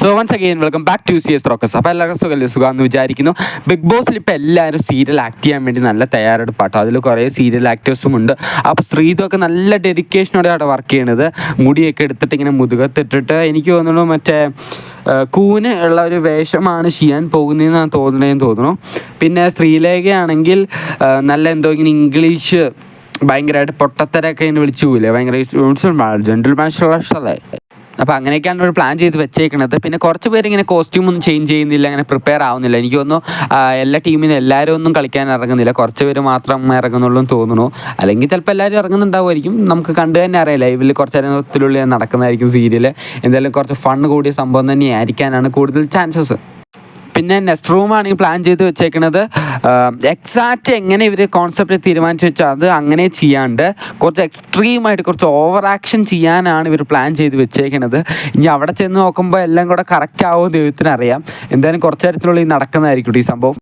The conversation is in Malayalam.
So once again welcome back to C S rocks അപ്പോൾ എല്ലാവർക്കും സുഖമല്ലേ സുഖമെന്ന് വിചാരിക്കുന്നു. ബിഗ് ബോസിൽ ഇപ്പോൾ എല്ലാവരും സീരിയൽ ആക്ട് ചെയ്യാൻ വേണ്ടി നല്ല തയ്യാറെടുപ്പാട്ടോ. അതിൽ കുറേ സീരിയൽ ആക്ടേഴ്സും ഉണ്ട്. അപ്പോൾ ശ്രീതൊക്കെ നല്ല ഡെഡിക്കേഷനോടെ അവിടെ വർക്ക് ചെയ്യണത്. മുടിയൊക്കെ എടുത്തിട്ട് ഇങ്ങനെ മുതുകത്തിട്ടിട്ട് എനിക്ക് തോന്നുന്നു മറ്റേ കൂന് ഉള്ള ഒരു വേഷമാണ് ചെയ്യാൻ പോകുന്നതെന്നാണ് തോന്നണേന്ന് തോന്നുന്നു. പിന്നെ ശ്രീലേഖയാണെങ്കിൽ ആ, നല്ല എന്തോ ഇങ്ങനെ ഇംഗ്ലീഷ് ഭയങ്കരമായിട്ട് പൊട്ടത്തരൊക്കെ ഇങ്ങനെ വിളിച്ചു പോയില്ലേ ഭയങ്കര ജെന്റൽ മാഷല്ലേ അപ്പോൾ അങ്ങനെയൊക്കെയാണ് ഒരു പ്ലാൻ ചെയ്ത് വെച്ചേക്കുന്നത് പിന്നെ കുറച്ച് പേര് ഇങ്ങനെ കോസ്റ്റ്യൂം ഒന്നും ചേഞ്ച് ചെയ്യുന്നില്ല അങ്ങനെ പ്രിപ്പയർ ആവുന്നില്ല. എനിക്ക് തോന്നുന്നു എല്ലാ ടീമിനും എല്ലാവരും ഒന്നും കളിക്കാൻ ഇറങ്ങുന്നില്ല. കുറച്ച് പേര് മാത്രം ഇറങ്ങുന്നുള്ളൂ എന്ന് തോന്നുന്നു. അല്ലെങ്കിൽ ചിലപ്പോൾ എല്ലാവരും ഇറങ്ങുന്നുണ്ടാവുമായിരിക്കും. നമുക്ക് കണ്ടു തന്നെ അറിയാം ലൈവിൽ കുറച്ച് നേരത്തിനുള്ളിൽ നടക്കുന്നതായിരിക്കും സീരിയൽ എന്തായാലും കുറച്ച് ഫണ്ണ് കൂടിയ സംഭവം തന്നെ ആയിരിക്കാനാണ് കൂടുതൽ ചാൻസസ് പിന്നെ നെക്സ്റ്റ് റൂമാണ് ഈ പ്ലാൻ ചെയ്ത് വെച്ചേക്കുന്നത് എക്സാക്റ്റ് എങ്ങനെ ഇവർ കോൺസെപ്റ്റ് തീരുമാനിച്ചു വെച്ചാൽ അത് അങ്ങനെ ചെയ്യാണ്ട് കുറച്ച് എക്സ്ട്രീമായിട്ട് കുറച്ച് ഓവർ ആക്ഷൻ ചെയ്യാനാണ് ഇവർ പ്ലാൻ ചെയ്ത് വെച്ചേക്കുന്നത് ഇനി അവിടെ ചെന്ന് നോക്കുമ്പോൾ എല്ലാം കൂടെ കറക്റ്റ് ആവുമോ ദൈവത്തിനറിയാം. എന്തായാലും കുറച്ച് തരത്തിലുള്ള ഈ നടക്കുന്നതായിരിക്കും ഈ സംഭവം.